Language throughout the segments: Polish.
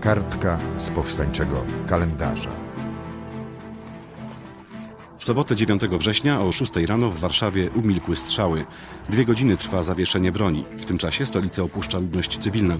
Kartka z powstańczego kalendarza. W sobotę 9 września o 6 rano w Warszawie umilkły strzały. Dwie godziny trwa zawieszenie broni. W tym czasie stolicę opuszcza ludność cywilna.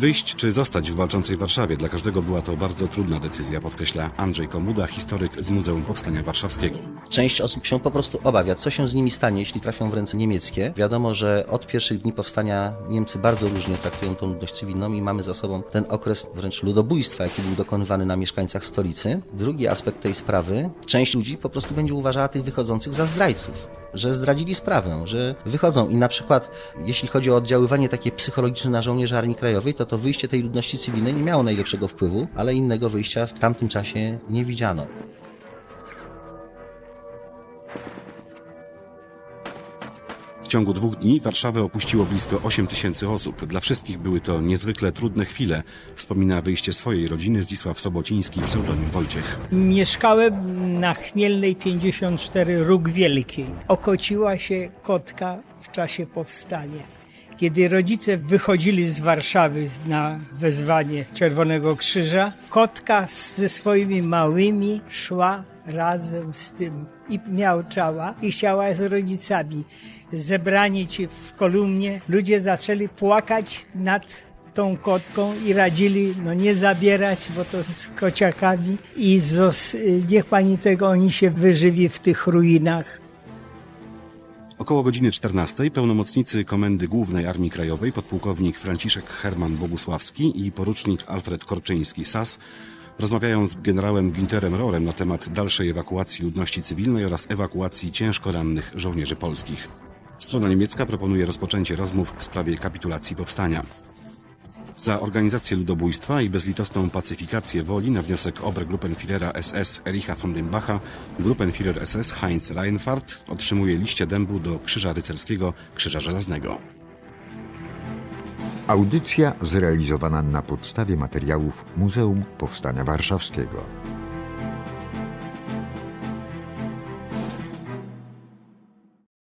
Wyjść czy zostać w walczącej Warszawie dla każdego była to bardzo trudna decyzja, podkreśla Andrzej Komuda, historyk z Muzeum Powstania Warszawskiego. Część osób się po prostu obawia, co się z nimi stanie, jeśli trafią w ręce niemieckie. Wiadomo, że od pierwszych dni powstania Niemcy bardzo różnie traktują tą ludność cywilną i mamy za sobą ten okres wręcz ludobójstwa, jaki był dokonywany na mieszkańcach stolicy. Drugi aspekt tej sprawy, część ludzi po prostu będzie uważała tych wychodzących za zdrajców. Że zdradzili sprawę, że wychodzą i na przykład, jeśli chodzi o oddziaływanie takie psychologiczne na żołnierzy Armii Krajowej, to to wyjście tej ludności cywilnej nie miało najlepszego wpływu, ale innego wyjścia w tamtym czasie nie widziano. W ciągu dwóch dni Warszawę opuściło blisko 8 tysięcy osób. Dla wszystkich były to niezwykle trudne chwile, wspomina wyjście swojej rodziny Zdzisław Sobociński, pseudonim Wojciech. Mieszkałem na Chmielnej 54 Róg Wielkiej. Okociła się kotka w czasie powstania. Kiedy rodzice wychodzili z Warszawy na wezwanie Czerwonego Krzyża, kotka ze swoimi małymi szła razem z tym i miałczała i chciała z rodzicami. Zebrani ci w kolumnie, ludzie zaczęli płakać nad tą kotką i radzili no nie zabierać, bo to z kociakami i zos, niech pani tego oni się wyżywi w tych ruinach. Około godziny 14 pełnomocnicy Komendy Głównej Armii Krajowej, podpułkownik Franciszek Herman Bogusławski i porucznik Alfred Korczyński SAS rozmawiają z generałem Günterem Rohrem na temat dalszej ewakuacji ludności cywilnej oraz ewakuacji ciężko rannych żołnierzy polskich. Strona niemiecka proponuje rozpoczęcie rozmów w sprawie kapitulacji powstania. Za organizację ludobójstwa i bezlitosną pacyfikację woli na wniosek Obergruppenführera SS Ericha von dem Bacha, Gruppenführer SS Heinz Reinfardt otrzymuje liście dębu do Krzyża Rycerskiego Krzyża Żelaznego. Audycja zrealizowana na podstawie materiałów Muzeum Powstania Warszawskiego.